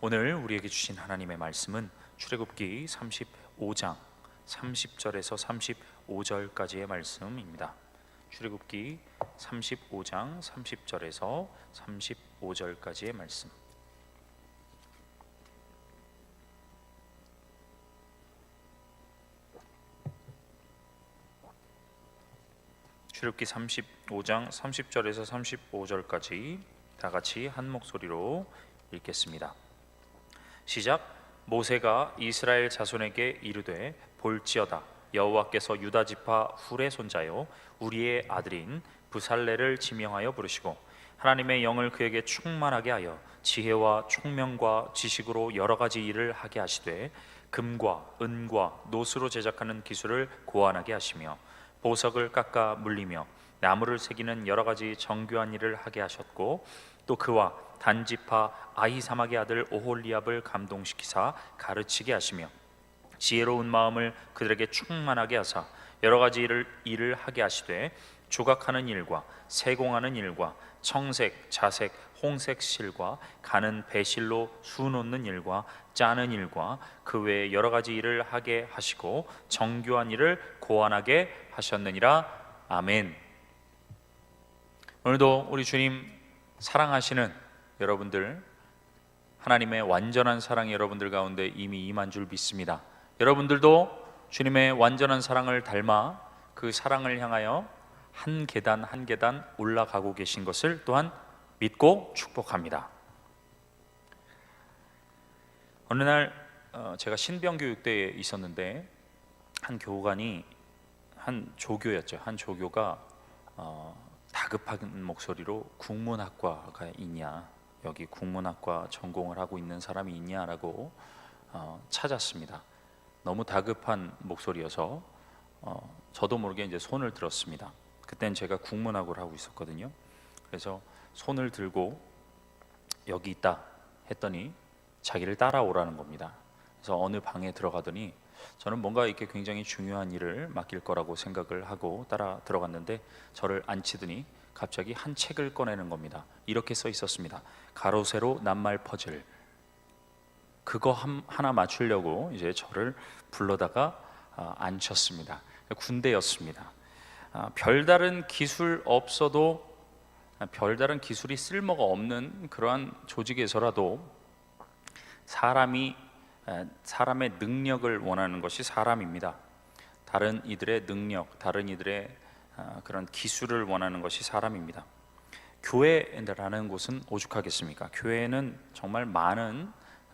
오늘 우리에게 주신 하나님의 말씀은 출애굽기 35장 30절에서 35절까지의 말씀입니다. 출애굽기 35장 30절에서 35절까지의 말씀. 출애굽기 35장 30절에서 35절까지 다 같이 한 목소리로 읽겠습니다. 시작. 모세가 이스라엘 자손에게 이르되 볼지어다. 여호와께서 유다 지파 훌의 손자요 우리의 아들인 부살레를 지명하여 부르시고 하나님의 영을 그에게 충만하게 하여 지혜와 총명과 지식으로 여러 가지 일을 하게 하시되 금과 은과 노수로 제작하는 기술을 고안하게 하시며 보석을 깎아 물리며 나무를 새기는 여러 가지 정교한 일을 하게 하셨고 또 그와 단지파 아히사막의 아들 오홀리압을 감동시키사 가르치게 하시며 지혜로운 마음을 그들에게 충만하게 하사 여러 가지 일을 일을 하게 하시되 조각하는 일과 세공하는 일과 청색, 자색, 홍색 실과 가는 배실로 수 놓는 일과 짜는 일과 그 외에 여러 가지 일을 하게 하시고 정교한 일을 고안하게 하셨느니라 아멘. 오늘도 우리 주님 사랑하시는 여러분들 하나님의 완전한 사랑이 여러분들 가운데 이미 임한 줄 믿습니다. 여러분들도 주님의 완전한 사랑을 닮아 그 사랑을 향하여 한 계단 한 계단 올라가고 계신 것을 또한 믿고 축복합니다. 어느 날 어, 제가 신병교육대에 있었는데 한 교관이 한 조교였죠. 한 조교가 어, 다급한 목소리로 국문학과가 있냐 여기 국문학과 전공을 하고 있는 사람이 있냐라고 어, 찾았습니다. 너무 다급한 목소리여서 어, 저도 모르게 이제 손을 들었습니다. 그땐 제가 국문학을 하고 있었거든요. 그래서 손을 들고 여기 있다 했더니 자기를 따라오라는 겁니다. 그래서 어느 방에 들어가더니 저는 뭔가 이렇게 굉장히 중요한 일을 맡길 거라고 생각을 하고 따라 들어갔는데 저를 앉히더니 갑자기 한 책을 꺼내는 겁니다. 이렇게 써 있었습니다. 가로 세로 낱말 퍼즐. 그거 한, 하나 맞추려고 이제 저를 불러다가 아, 앉혔습니다. 군대였습니다. 아, 별다른 기술 없어도 아, 별다른 기술이 쓸모가 없는 그러한 조직에서라도 사람이 에, 사람의 능력을 원하는 것이 사람입니다. 다른 이들의 능력, 다른 이들의 아, 그런 기술을 원하는 것이 사람입니다. 교회라는 곳은 오죽하겠습니까? 교회에는 정말 많은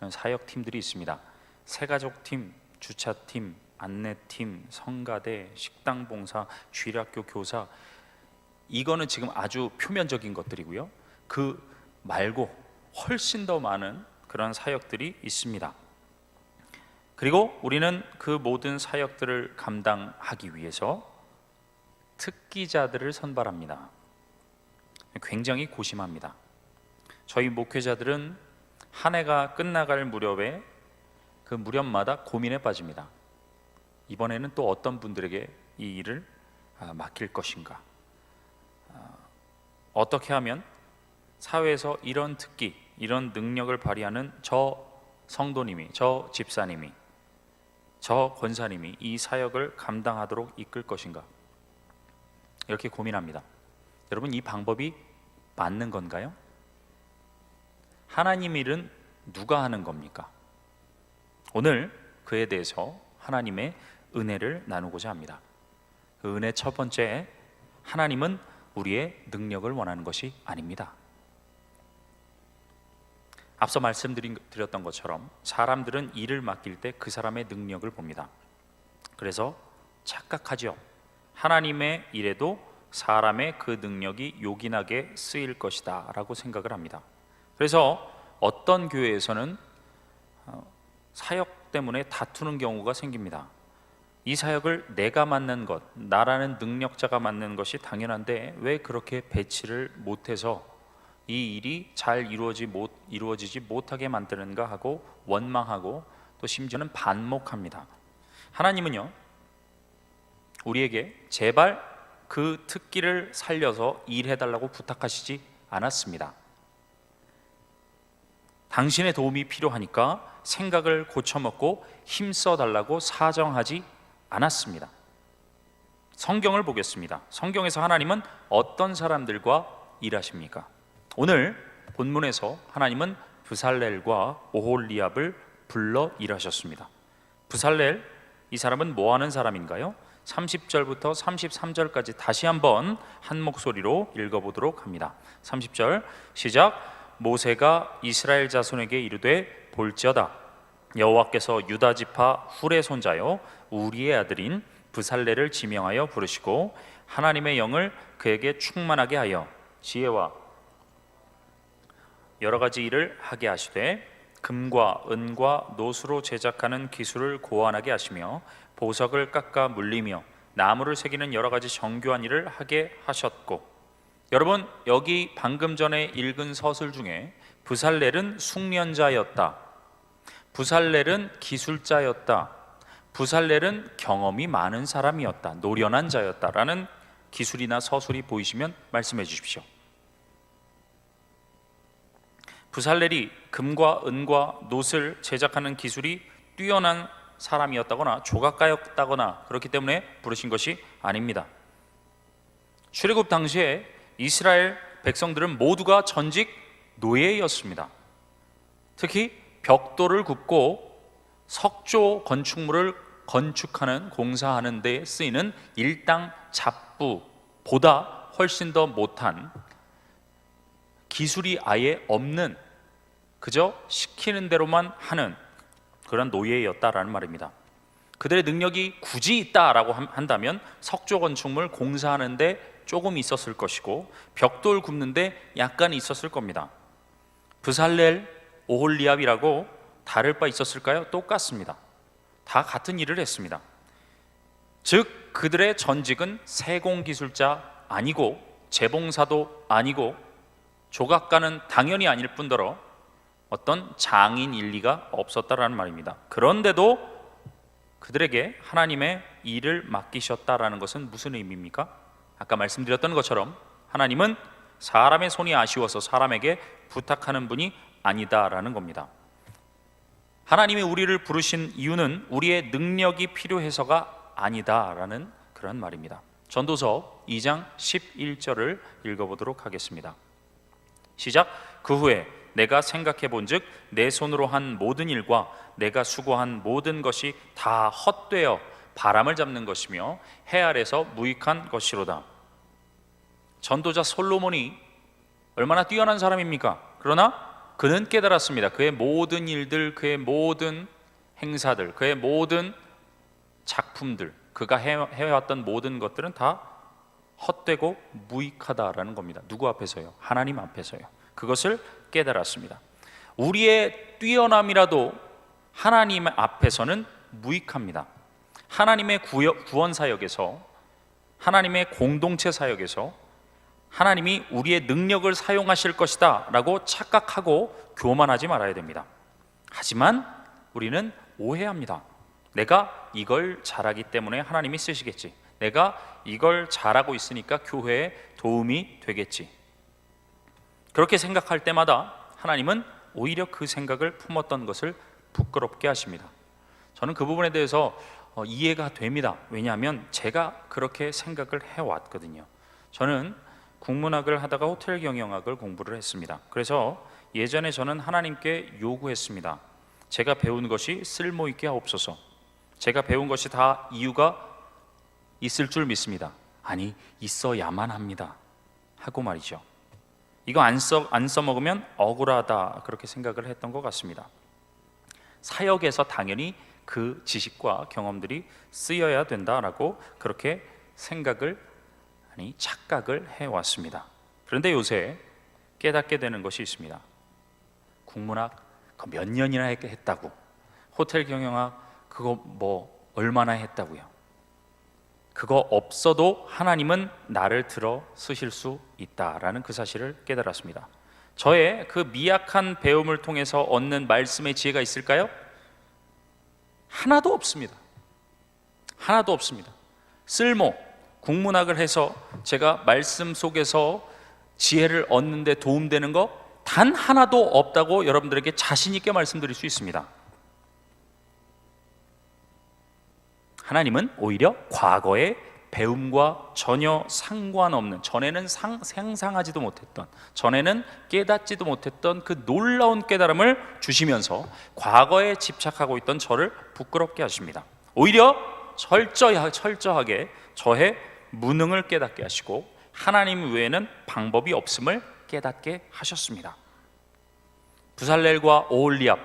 사역 팀들이 있습니다. 새가족 팀, 주차 팀, 안내 팀, 성가대, 식당 봉사, 주일학교 교사 이거는 지금 아주 표면적인 것들이고요. 그 말고 훨씬 더 많은 그런 사역들이 있습니다. 그리고 우리는 그 모든 사역들을 감당하기 위해서 특기자들을 선발합니다. 굉장히 고심합니다. 저희 목회자들은 한 해가 끝나갈 무렵에 그 무렵마다 고민에 빠집니다. 이번에는 또 어떤 분들에게 이 일을 아, 맡길 것인가? 아, 어떻게 하면 사회에서 이런 특기, 이런 능력을 발휘하는 저 성도님이, 저 집사님이, 저 권사님이 이 사역을 감당하도록 이끌 것인가? 이렇게 고민합니다. 여러분 이 방법이 맞는 건가요? 하나님 일은 누가 하는 겁니까? 오늘 그에 대해서 하나님의 은혜를 나누고자 합니다. 그 은혜 첫 번째, 하나님은 우리의 능력을 원하는 것이 아닙니다. 앞서 말씀드렸던 것처럼 사람들은 일을 맡길 때 그 사람의 능력을 봅니다. 그래서 착각하죠. 하나님의 일에도 사람의 그 능력이 요긴하게 쓰일 것이다라고 생각을 합니다. 그래서 어떤 교회에서는 어, 사역 때문에 다투는 경우가 생깁니다. 이 사역을 내가 맡는 것, 나라는 능력자가 맡는 것이 당연한데 왜 그렇게 배치를 못해서 이 일이 잘 이루어지 못, 이루어지지 못하게 만드는가 하고 원망하고 또 심지어는 반목합니다. 하나님은요, 우리에게 제발 그 특기를 살려서 일해달라고 부탁하시지 않았습니다. 당신의 도움이 필요하니까 생각을 고쳐먹고 힘써 달라고 사정하지 않았습니다. 성경을 보겠습니다. 성경에서 하나님은 어떤 사람들과 일하십니까? 오늘 본문에서 하나님은 부살렐과 오홀리압을 불러 일하셨습니다. 부살렐 이 사람은 뭐 하는 사람인가요? 30절부터 33절까지 다시 한번 한 목소리로 읽어보도록 합니다. 30절 시작 모세가 이스라엘 자손에게 이르되 볼지어다 여호와께서 유다 지파 훌의 손자요 우리의 아들인 부살레를 지명하여 부르시고 하나님의 영을 그에게 충만하게 하여 지혜와 여러 가지 일을 하게 하시되 금과 은과 노수로 제작하는 기술을 고안하게 하시며 보석을 깎아 물리며 나무를 새기는 여러 가지 정교한 일을 하게 하셨고 여러분 여기 방금 전에 읽은 서술 중에 부살렐은 숙련자였다. 부살렐은 기술자였다. 부살렐은 경험이 많은 사람이었다. 노련한 자였다라는 기술이나 서술이 보이시면 말씀해 주십시오. 부살렐이 금과 은과 놋을 제작하는 기술이 뛰어난 사람이었다거나 조각가였다거나 그렇기 때문에 부르신 것이 아닙니다. 출애굽 당시에 이스라엘 백성들은 모두가 전직 노예였습니다. 특히 벽돌을 굽고 석조 건축물을 건축하는 공사하는 데 쓰이는 일당 잡부보다 훨씬 더 못한 기술이 아예 없는 그저 시키는 대로만 하는 그런 노예였다라는 말입니다. 그들의 능력이 굳이 있다라고 함- 한다면 석조 건축물 공사하는데 조금 있었을 것이고 벽돌 굽는데 약간 있었을 겁니다. 부살렐, 오홀리압이라고 다를 바 있었을까요? 똑같습니다. 다 같은 일을 했습니다. 즉 그들의 전직은 세공 기술자 아니고 재봉사도 아니고 조각가는 당연히 아닐 뿐더러 어떤 장인 일리가 없었다라는 말입니다. 그런데도 그들에게 하나님의 일을 맡기셨다라는 것은 무슨 의미입니까? 아까 말씀드렸던 것처럼 하나님은 사람의 손이 아쉬워서 사람에게 부탁하는 분이 아니다라는 겁니다. 하나님이 우리를 부르신 이유는 우리의 능력이 필요해서가 아니다라는 그런 말입니다. 전도서 2장 11절을 읽어보도록 하겠습니다. 시작. 그 후에 내가 생각해 본즉 내 손으로 한 모든 일과 내가 수고한 모든 것이 다 헛되어 바람을 잡는 것이며 해 아래서 무익한 것이로다. 전도자 솔로몬이 얼마나 뛰어난 사람입니까? 그러나 그는 깨달았습니다. 그의 모든 일들, 그의 모든 행사들, 그의 모든 작품들, 그가 해- 해왔던 모든 것들은 다 헛되고 무익하다라는 겁니다. 누구 앞에서요? 하나님 앞에서요. 그것을 깨달았습니다. 우리의 뛰어남이라도 하나님 앞에서는 무익합니다. 하나님의 구원 사역에서 하나님의 공동체 사역에서 하나님이 우리의 능력을 사용하실 것이다 라고 착각하고 교만하지 말아야 됩니다. 하지만 우리는 오해합니다. 내가 이걸 잘하기 때문에 하나님이 쓰시겠지. 내가 이걸 잘하고 있으니까 교회에 도움이 되겠지. 그렇게 생각할 때마다 하나님은 오히려 그 생각을 품었던 것을 부끄럽게 하십니다. 저는 그 부분에 대해서 어, 이해가 됩니다. 왜냐하면 제가 그렇게 생각을 해왔거든요. 저는 국문학을 하다가 호텔 경영학을 공부를 했습니다. 그래서 예전에 저는 하나님께 요구했습니다. 제가 배운 것이 쓸모 있게 하옵소서. 제가 배운 것이 다 이유가 있을 줄 믿습니다. 아니 있어야만 합니다. 하고 말이죠. 이거 안 써 안 써먹으면 억울하다 그렇게 생각을 했던 것 같습니다. 사역에서 당연히 그 지식과 경험들이 쓰여야 된다라고 그렇게 생각을 아니 착각을 해 왔습니다. 그런데 요새 깨닫게 되는 것이 있습니다. 국문학 몇 년이나 했- 했다고 호텔 경영학 그거 뭐 얼마나 했다고요. 그거 없어도 하나님은 나를 들어 쓰실 수 있다라는 그 사실을 깨달았습니다. 저의 그 미약한 배움을 통해서 얻는 말씀의 지혜가 있을까요? 하나도 없습니다. 하나도 없습니다. 쓸모, 국문학을 해서 제가 말씀 속에서 지혜를 얻는데 도움되는 거 단 하나도 없다고 여러분들에게 자신 있게 말씀드릴 수 있습니다. 하나님은 오히려 과거의 배움과 전혀 상관없는 전에는 상, 상상하지도 못했던 전에는 깨닫지도 못했던 그 놀라운 깨달음을 주시면서 과거에 집착하고 있던 저를 부끄럽게 하십니다. 오히려 철저하, 철저하게 저의 무능을 깨닫게 하시고 하나님 외에는 방법이 없음을 깨닫게 하셨습니다. 부살렐과 오홀리압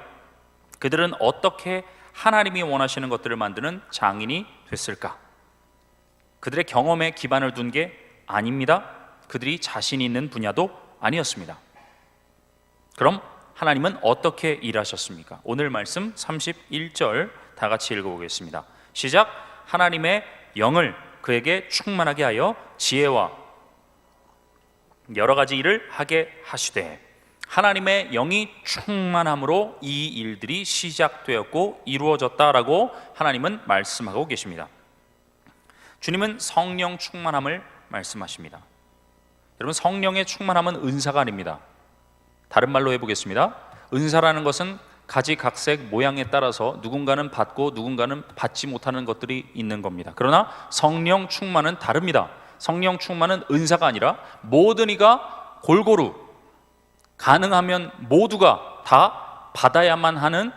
그들은 어떻게 하나님이 원하시는 것들을 만드는 장인이 됐을까? 그들의 경험에 기반을 둔 게 아닙니다. 그들이 자신 있는 분야도 아니었습니다. 그럼 하나님은 어떻게 일하셨습니까? 오늘 말씀 31절 다 같이 읽어보겠습니다. 시작. 하나님의 영을 그에게 충만하게 하여 지혜와 여러 가지 일을 하게 하시되 하나님의 영이 충만함으로 이 일들이 시작되었고 이루어졌다라고 하나님은 말씀하고 계십니다. 주님은 성령 충만함을 말씀하십니다. 여러분 성령의 충만함은 은사가 아닙니다. 다른 말로 해보겠습니다. 은사라는 것은 가지각색 모양에 따라서 누군가는 받고 누군가는 받지 못하는 것들이 있는 겁니다. 그러나 성령 충만은 다릅니다. 성령 충만은 은사가 아니라 모든 이가 골고루 가능하면 모두가 다 받아야만 하는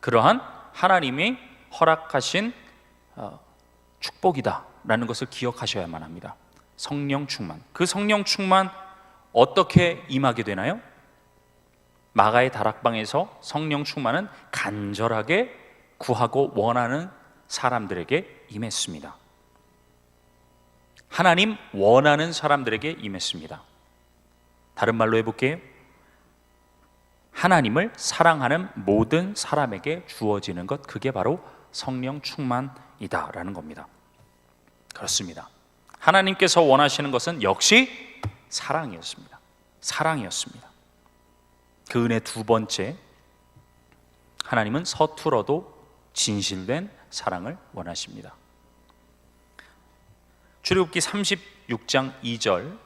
그러한 하나님이 허락하신 어, 축복이다라는 것을 기억하셔야만 합니다. 성령 충만. 그 성령 충만 어떻게 임하게 되나요? 마가의 다락방에서 성령 충만은 간절하게 구하고 원하는 사람들에게 임했습니다. 하나님 원하는 사람들에게 임했습니다. 다른 말로 해볼게요. 하나님을 사랑하는 모든 사람에게 주어지는 것, 그게 바로 성령 충만이다라는 겁니다. 그렇습니다. 하나님께서 원하시는 것은 역시 사랑이었습니다. 사랑이었습니다. 그 은혜 두 번째, 하나님은 서툴어도 진실된 사랑을 원하십니다. 출애굽기 36장 2절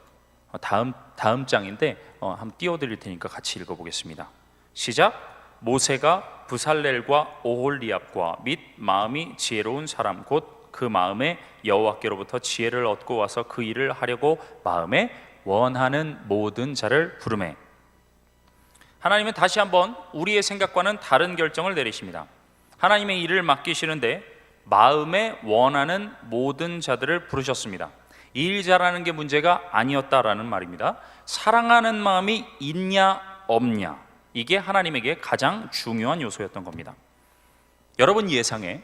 다음 다음 장인데 어, 한번 띄워드릴 테니까 같이 읽어보겠습니다. 시작. 모세가 부살렐과 오홀리압과 및 마음이 지혜로운 사람 곧 그 마음에 여호와께로부터 지혜를 얻고 와서 그 일을 하려고 마음에 원하는 모든 자를 부르매 하나님은 다시 한번 우리의 생각과는 다른 결정을 내리십니다. 하나님의 일을 맡기시는데 마음에 원하는 모든 자들을 부르셨습니다. 일 잘하는 게 문제가 아니었다라는 말입니다. 사랑하는 마음이 있냐 없냐 이게 하나님에게 가장 중요한 요소였던 겁니다. 여러분 예상에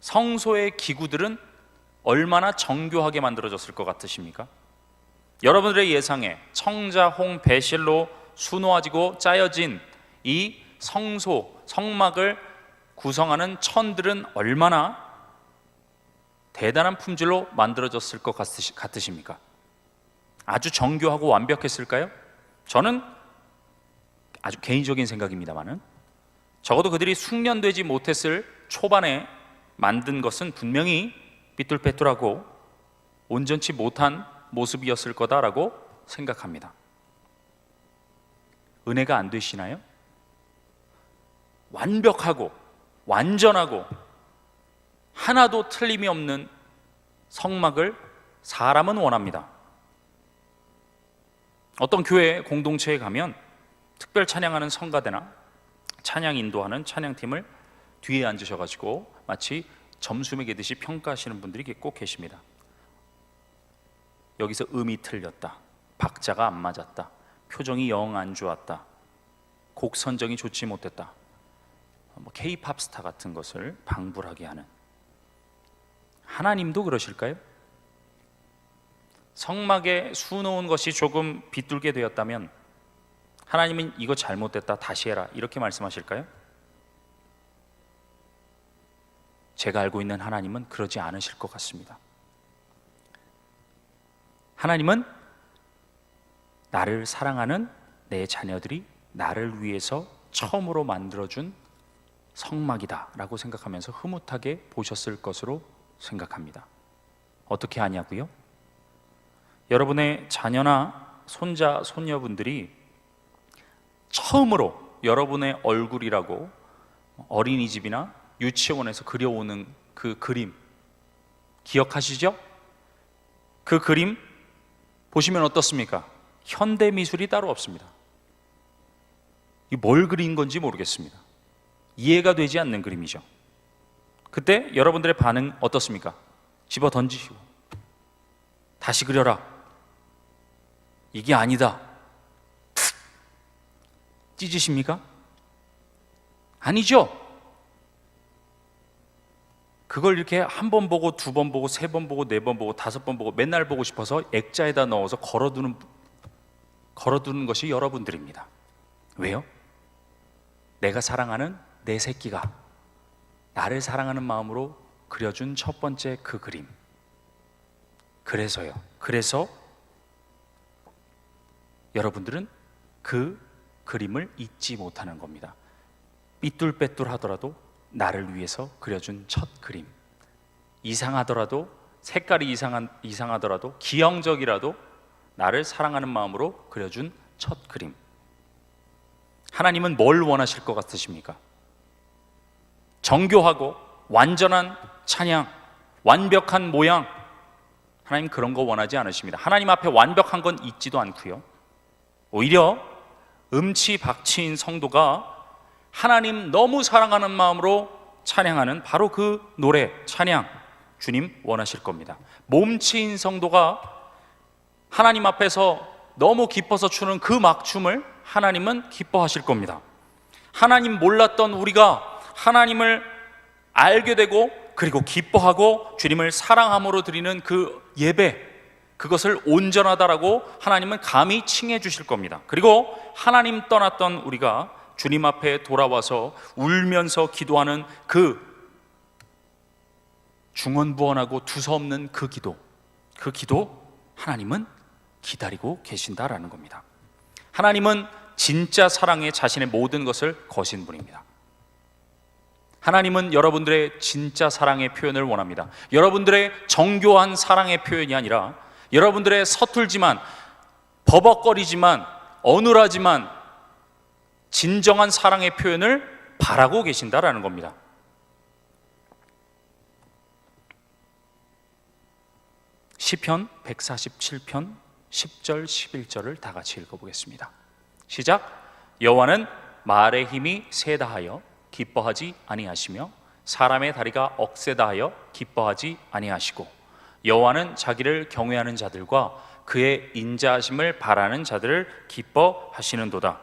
성소의 기구들은 얼마나 정교하게 만들어졌을 것 같으십니까? 여러분들의 예상에 청자, 홍, 배실로 수놓아지고 짜여진 이 성소, 성막을 구성하는 천들은 얼마나 대단한 품질로 만들어졌을 것 같으십니까? 아주 정교하고 완벽했을까요? 저는 아주 개인적인 생각입니다만은 적어도 그들이 숙련되지 못했을 초반에 만든 것은 분명히 삐뚤빼뚤하고 온전치 못한 모습이었을 거다라고 생각합니다. 은혜가 안 되시나요? 완벽하고 완전하고 하나도 틀림이 없는 성막을 사람은 원합니다. 어떤 교회 공동체에 가면 특별 찬양하는 성가대나 찬양 인도하는 찬양팀을 뒤에 앉으셔가지고 마치 점수 매기듯이 평가하시는 분들이 꼭 계십니다. 여기서 음이 틀렸다. 박자가 안 맞았다. 표정이 영 안 좋았다. 곡 선정이 좋지 못했다. 뭐 K-팝 스타 같은 것을 방불하게 하는 하나님도 그러실까요? 성막에 수놓은 것이 조금 비뚤게 되었다면 하나님은 이거 잘못됐다 다시 해라 이렇게 말씀하실까요? 제가 알고 있는 하나님은 그러지 않으실 것 같습니다. 하나님은 나를 사랑하는 내 자녀들이 나를 위해서 처음으로 만들어준 성막이다라고 생각하면서 흐뭇하게 보셨을 것으로 생각합니다. 어떻게 하냐고요? 여러분의 자녀나 손자, 손녀분들이 처음으로 여러분의 얼굴이라고 어린이집이나 유치원에서 그려오는 그 그림 기억하시죠? 그 그림 보시면 어떻습니까? 현대 미술이 따로 없습니다. 이뭘 그린 건지 모르겠습니다. 이해가 되지 않는 그림이죠. 그때 여러분들의 반응 어떻습니까? 집어 던지시고 다시 그려라. 이게 아니다. 찢으십니까? 아니죠. 그걸 이렇게 한 번 보고 두 번 보고 세 번 보고 네 번 보고 다섯 번 보고 맨날 보고 싶어서 액자에다 넣어서 걸어두는 걸어두는 것이 여러분들입니다. 왜요? 내가 사랑하는 내 새끼가 나를 사랑하는 마음으로 그려준 첫 번째 그 그림. 그래서요. 그래서 여러분들은 그 그림을 잊지 못하는 겁니다. 삐뚤빼뚤 하더라도 나를 위해서 그려준 첫 그림. 이상하더라도 색깔이 이상한 이상하더라도 기형적이라도 나를 사랑하는 마음으로 그려준 첫 그림. 하나님은 뭘 원하실 것 같으십니까? 정교하고 완전한 찬양, 완벽한 모양. 하나님 그런 거 원하지 않으십니다. 하나님 앞에 완벽한 건 있지도 않고요. 오히려 음치 박치인 성도가 하나님 너무 사랑하는 마음으로 찬양하는 바로 그 노래, 찬양, 주님 원하실 겁니다. 몸치인 성도가 하나님 앞에서 너무 기뻐서 추는 그 막춤을 하나님은 기뻐하실 겁니다. 하나님 몰랐던 우리가 하나님을 알게 되고 그리고 기뻐하고 주님을 사랑함으로 드리는 그 예배 그것을 온전하다라고 하나님은 감히 칭해 주실 겁니다. 그리고 하나님 떠났던 우리가 주님 앞에 돌아와서 울면서 기도하는 그 중언부언하고 두서없는 그 기도, 그 기도 하나님은 기다리고 계신다라는 겁니다. 하나님은 진짜 사랑에 자신의 모든 것을 거신 분입니다. 하나님은 여러분들의 진짜 사랑의 표현을 원합니다. 여러분들의 정교한 사랑의 표현이 아니라 여러분들의 서툴지만 버벅거리지만 어눌하지만 진정한 사랑의 표현을 바라고 계신다라는 겁니다. 시편 147편 10절 11절을 다 같이 읽어 보겠습니다. 시작. 여호와는 말의 힘이 세다하여 기뻐하지 아니하시며 사람의 다리가 억세다 하여 기뻐하지 아니하시고 여호와는 자기를 경외하는 자들과 그의 인자하심을 바라는 자들을 기뻐하시는도다.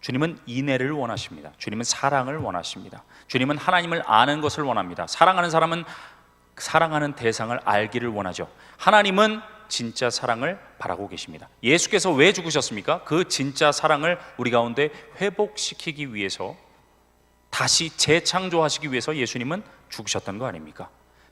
주님은 인애를 원하십니다. 주님은 사랑을 원하십니다. 주님은 하나님을 아는 것을 원합니다. 사랑하는 사람은 사랑하는 대상을 알기를 원하죠. 하나님은 진짜 사랑을 바라고 계십니다. 예수께서 왜 죽으셨습니까? 그 진짜 사랑을 우리 가운데 회복시키기 위해서 다시 재창조하시기 위해서 예수님은 죽으셨던 거 아닙니까?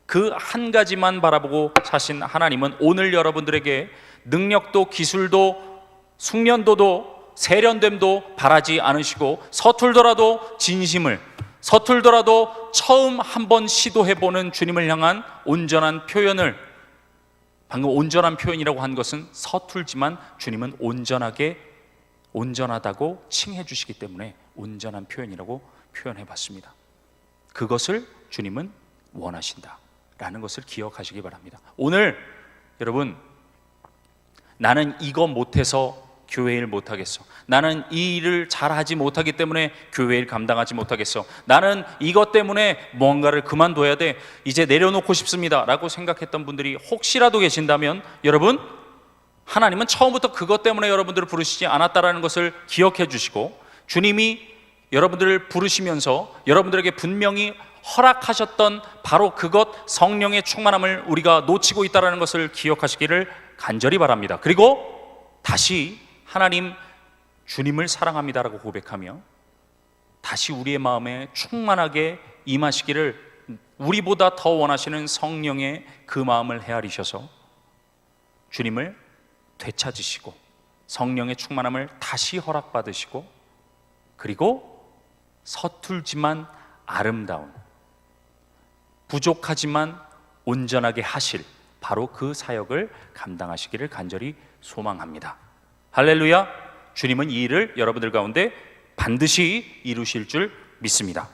그 한 가지만 바라보고 사신 하나님은 오늘 여러분들에게 능력도 기술도 숙련도도 세련됨도 바라지 않으시고 서툴더라도 진심을 서툴더라도 처음 한번 시도해보는 주님을 향한 온전한 표현을 방금 온전한 표현이라고 한 것은 서툴지만 주님은 온전하게 온전하다고 칭해 주시기 때문에 온전한 표현이라고 표현해 봤습니다. 그것을 주님은 원하신다 라는 것을 기억하시기 바랍니다. 오늘 여러분 나는 이거 못해서 교회 일 못하겠어. 나는 이 일을 잘하지 못하기 때문에 교회 일 감당하지 못하겠어. 나는 이것 때문에 뭔가를 그만둬야 돼. 이제 내려놓고 싶습니다. 라고 생각했던 분들이 혹시라도 계신다면 여러분, 하나님은 처음부터 그것 때문에 여러분들을 부르시지 않았다라는 것을 기억해 주시고 주님이 여러분들을 부르시면서 여러분들에게 분명히 허락하셨던 바로 그것 성령의 충만함을 우리가 놓치고 있다라는 것을 기억하시기를 간절히 바랍니다. 그리고 다시 하나님 주님을 사랑합니다라고 고백하며 다시 우리의 마음에 충만하게 임하시기를 우리보다 더 원하시는 성령의 그 마음을 헤아리셔서 주님을 되찾으시고 성령의 충만함을 다시 허락받으시고 그리고 서툴지만 아름다운 부족하지만 온전하게 하실 바로 그 사역을 감당하시기를 간절히 소망합니다. 할렐루야. 주님은 이 일을 여러분들 가운데 반드시 이루실 줄 믿습니다.